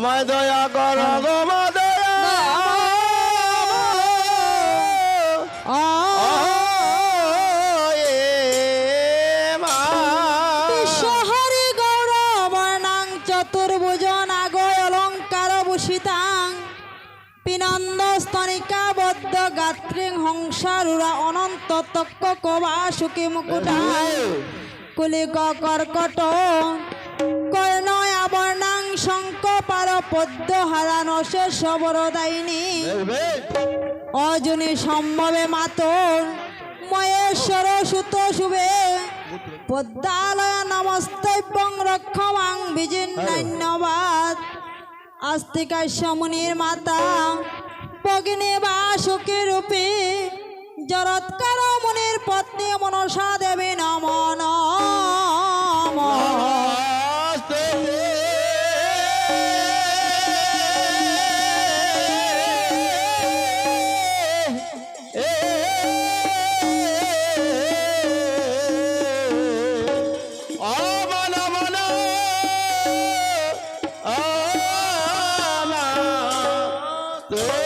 আমায় দয়া কর গো মা দয়া ও এ মা শহরে গৌরবর্ণাং চতুর্ভুজ নাগয় অলঙ্কার ভূষিতাং। পিনন্দ স্তনিকা বদ্ধ গাত্রিং হংসারুরা অনন্ত তক্ক কবা সুখী মুকুটাং কুলিক কর্কট পদ্য হারানো সবরদায়িনী অজনী সম্ভবে মাতর মহেশ্বর সুত শুভে। পদ্মালয় নমস্তব্যং রক্ষমাং বিজিন্নবাদ আস্তিকাশ্য মুনির মাতা ভগিনী বা সুখী রূপী জরৎকার মুনির পত্নী মনসা Yeah.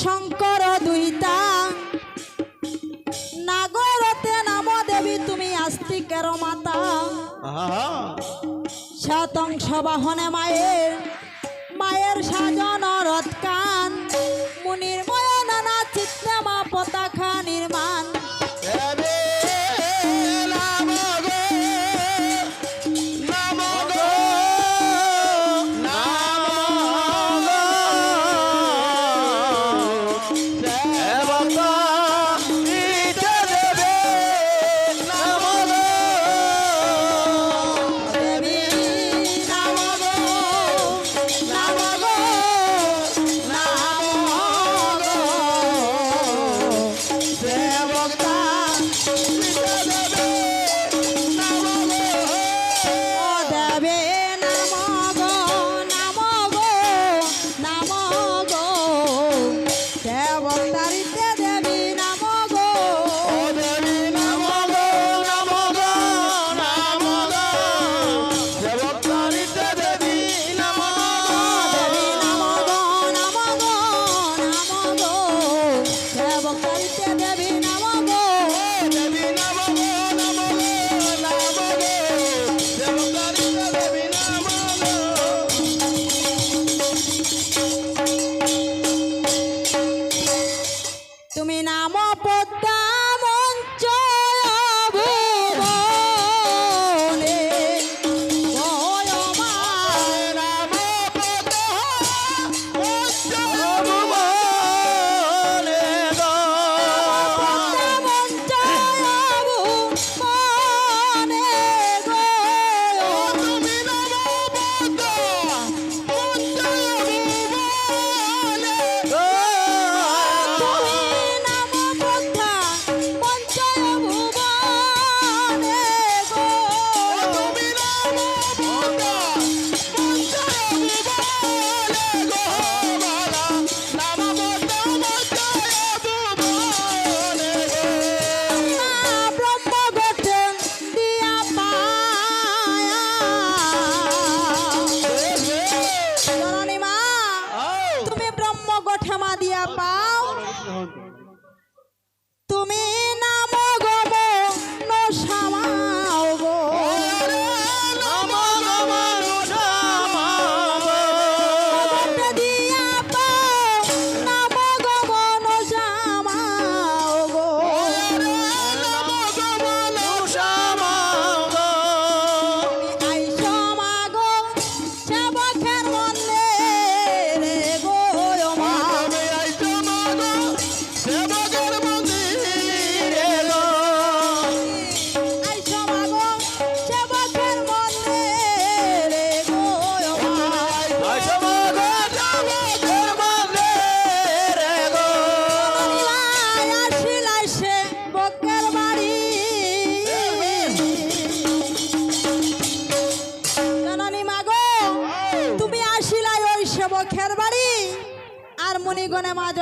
শঙ্কর দুইতা নাগরতে নাম দেবী তুমি আস্তিকের মাতা। শতংশ বাহনে মায়ের মায়ের সাজন রৎকান মুনির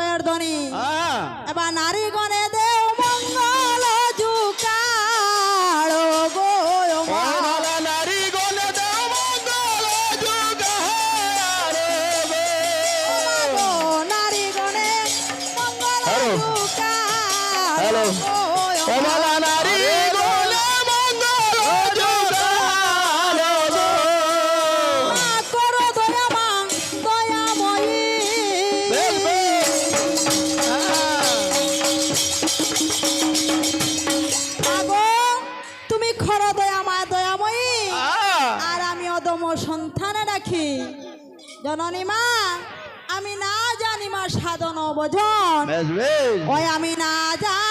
জয়ের ধ্বনি এবার নারীগণে জননী মা আমি না জানি মা সাধন অবজন ওই আমি না জানি